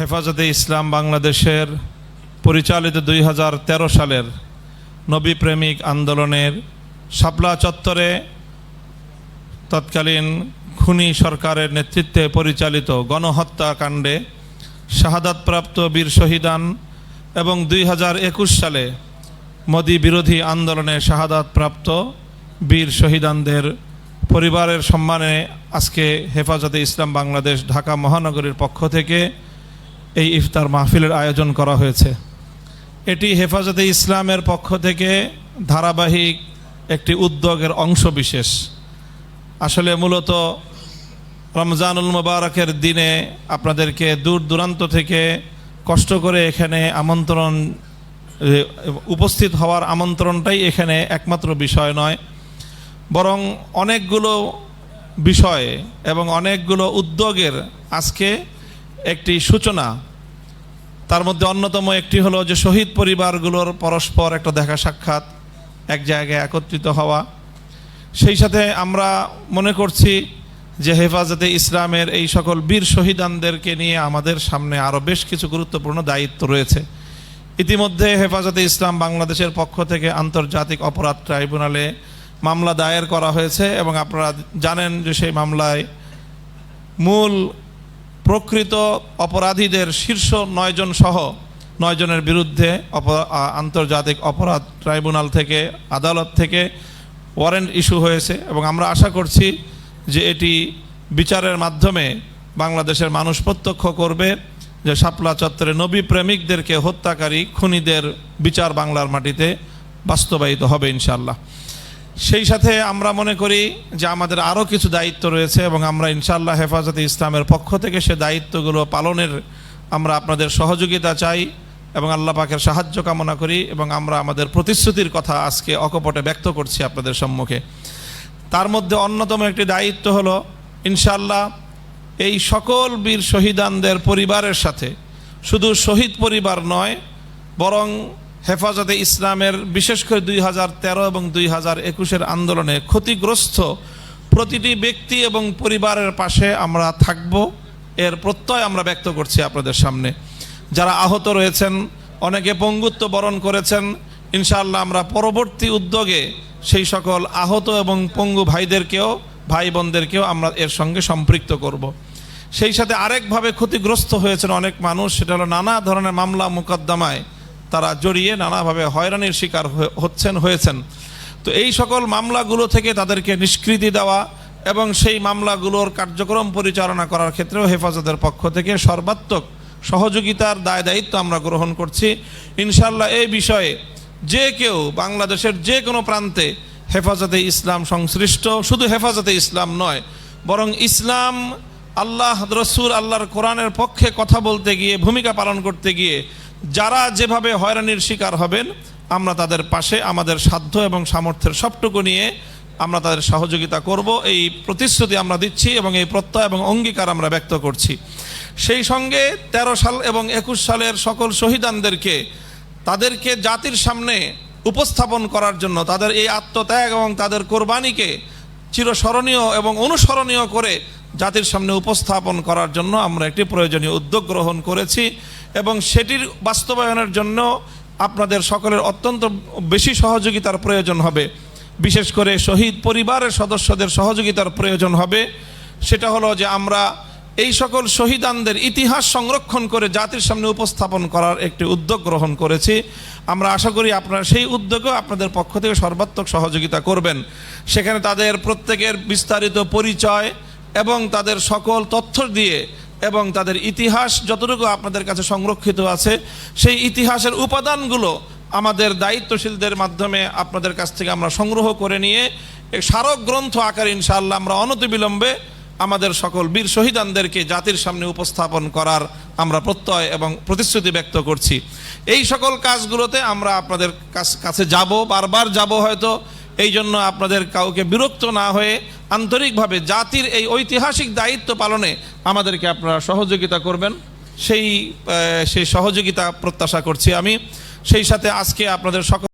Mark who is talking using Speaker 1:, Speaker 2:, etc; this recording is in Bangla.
Speaker 1: হেফাজতে ইসলাম বাংলাদেশের পরিচালিত দুই হাজার তেরো সালের নবী প্রেমিক আন্দোলনের শাপলা চত্বরে তৎকালীন খুনি সরকারের নেতৃত্বে পরিচালিত গণহত্যাকাণ্ডে শাহাদাতপ্রাপ্ত বীর শহীদান এবং দুই হাজার একুশ সালে মোদী বিরোধী আন্দোলনে শাহাদাতপ্রাপ্ত বীর শহীদানদের পরিবারের সম্মানে আজকে হেফাজতে ইসলাম বাংলাদেশ ঢাকা মহানগরীর পক্ষ থেকে এই ইফতার মাহফিলের আয়োজন করা হয়েছে। এটি হেফাজতে ইসলামের পক্ষ থেকে ধারাবাহিক একটি উদ্যোগের অংশ বিশেষ। আসলে মূলত রমজানুল মোবারকের দিনে আপনাদেরকে দূর দূরান্ত থেকে কষ্ট করে এখানে আমন্ত্রণ উপস্থিত হওয়ার আমন্ত্রণটাই এখানে একমাত্র বিষয় নয়। বরং অনেকগুলো বিষয়ে এবং অনেকগুলো উদ্যোগের আজকে একটি সূচনা। তার মধ্যে অন্যতম একটি হলো যে শহীদ পরিবারগুলোর পরস্পর একটা দেখা সাক্ষাৎ, এক জায়গায় একত্রিত হওয়া। সেই সাথে আমরা মনে করছি যে হেফাজতে ইসলামের এই সকল বীর শহীদানদেরকে নিয়ে আমাদের সামনে আরও বেশ কিছু গুরুত্বপূর্ণ দায়িত্ব রয়েছে। ইতিমধ্যে হেফাজতে ইসলাম বাংলাদেশের পক্ষ থেকে আন্তর্জাতিক অপরাধ ট্রাইব্যুনালে মামলা দায়ের করা হয়েছে এবং আপনারা জানেন যে সেই মামলায় মূল প্রকৃত অপরাধীদের শীর্ষ নয়জন সহ নয়জনের বিরুদ্ধে আন্তর্জাতিক অপরাধ ট্রাইব্যুনাল থেকে, আদালত থেকে ওয়ারেন্ট ইস্যু হয়েছে এবং আমরা আশা করছি যে এটি বিচারের মাধ্যমে বাংলাদেশের মানুষ প্রত্যক্ষ করবে যে শাপলা চত্বরে নবী প্রেমিকদেরকে হত্যাকারী খুনিদের বিচার বাংলার মাটিতে বাস্তবায়িত হবে ইনশাল্লাহ সেই সাথে আমরা মনে করি যে আমাদের আরও কিছু দায়িত্ব রয়েছে এবং আমরা ইনশাআল্লাহ হেফাজতে ইসলামের পক্ষ থেকে সে দায়িত্বগুলো পালনের আমরা আপনাদের সহযোগিতা চাই এবং আল্লাহ পাকের সাহায্য কামনা করি এবং আমরা আমাদের প্রতিশ্রুতির কথা আজকে অকপটে ব্যক্ত করছি আপনাদের সম্মুখে। তার মধ্যে অন্যতম একটি দায়িত্ব হলো ইনশাল্লাহ এই সকল বীর শহীদানদের পরিবারের সাথে, শুধু শহীদ পরিবার নয়, বরং হেফাজতে ইসলামের বিশেষ করে দুই হাজার তেরো এবং দুই হাজার একুশের আন্দোলনে ক্ষতিগ্রস্ত প্রতিটি ব্যক্তি এবং পরিবারের পাশে আমরা থাকব এর প্রত্যয় আমরা ব্যক্ত করছি আপনাদের সামনে যারা আহত রয়েছেন, অনেকে পঙ্গুত্ব বরণ করেছেন, ইনশাআল্লাহ আমরা পরবর্তী উদ্যোগে সেই সকল আহত এবং পঙ্গু ভাইদেরকেও ভাই বোনদেরকেও আমরা এর সঙ্গে সম্পৃক্ত করব। সেই সাথে আরেকভাবে ক্ষতিগ্রস্ত হয়েছেন অনেক মানুষ, সেটা হলো নানা ধরনের মামলা মোকদ্দমায় তারা জড়িয়ে নানাভাবে হয়রানির শিকার হচ্ছেন, হয়েছেন। তো এই সকল মামলাগুলো থেকে তাদেরকে নিষ্কৃতি দেওয়া এবং সেই মামলাগুলোর কার্যক্রম পরিচালনা করার ক্ষেত্রেও হেফাজতের পক্ষ থেকে সর্বাত্মক সহযোগিতার দায় দায়িত্ব আমরা গ্রহণ করছি। ইনশাল্লাহ এই বিষয়ে যে কেউ বাংলাদেশের যে কোনো প্রান্তে হেফাজতে ইসলাম সংশ্লিষ্ট, শুধু হেফাজতে ইসলাম নয়, বরং ইসলাম, আল্লাহ, রসুল, আল্লাহর কোরআনের পক্ষে কথা বলতে গিয়ে, ভূমিকা পালন করতে গিয়ে যারা যেভাবে হয়রানির শিকার হবেন, আমরা তাদের পাশে আমাদের সাধ্য এবং সামর্থ্যের সবটুকু নিয়ে আমরা তাদের সহযোগিতা করব। এই প্রতিশ্রুতি আমরা দিচ্ছি এবং এই প্রত্যয় এবং অঙ্গীকার আমরা ব্যক্ত করছি। সেই সঙ্গে ১৩ সাল এবং একুশ সালের সকল শহীদানদেরকে, তাদেরকে জাতির সামনে উপস্থাপন করার জন্য তাদের এই আত্মত্যাগ এবং তাদের কোরবানিকে চিরস্মরণীয় এবং অনুসরণীয় করে জাতির সামনে উপস্থাপন করার জন্য আমরা একটি প্রয়োজনীয় উদ্যোগ গ্রহণ করেছি। এবং সেটির বাস্তবায়নের জন্য আপনাদের সকলের অত্যন্ত বেশি সহযোগিতার প্রয়োজন হবে। বিশেষ করে শহীদ পরিবারের সদস্যদের সহযোগিতার প্রয়োজন হবে। সেটা হলো যে আমরা এই সকল শহীদানদের ইতিহাস সংরক্ষণ করে জাতির সামনে উপস্থাপন করার একটি উদ্যোগ গ্রহণ করেছি। আমরা আশা করি আপনারা সেই উদ্যোগেও আপনাদের পক্ষ থেকে সর্বাত্মক সহযোগিতা করবেন। সেখানে তাদের প্রত্যেকের বিস্তারিত পরিচয় এবং তাদের সকল তথ্য দিয়ে এবং তাদের ইতিহাস যতটুকু আপনাদের কাছে সংরক্ষিত আছে, সেই ইতিহাসের উপাদানগুলো আমাদের দায়িত্বশীলদের মাধ্যমে আপনাদের কাছ থেকে আমরা সংগ্রহ করে নিয়ে স্মারক গ্রন্থ আকারে ইনশাআল্লাহ আমরা অনতিবিলম্বে আমাদের সকল বীর শহীদানদেরকে জাতির সামনে উপস্থাপন করার আমরা প্রত্যয় এবং প্রতিশ্রুতি ব্যক্ত করছি। এই সকল কাজগুলোতে আমরা আপনাদের কাছে যাব, বারবার যাব হয়তো এই জন্য আপনাদের কাউকে বিরক্ত না হয়ে আন্তরিকভাবে জাতির এই ঐতিহাসিক দায়িত্ব পালনে আমাদেরকে আপনারা সহযোগিতা করবেন। সেই সেই সহযোগিতা প্রত্যাশা করছি আমি। সেই সাথে আজকে আপনাদের সকল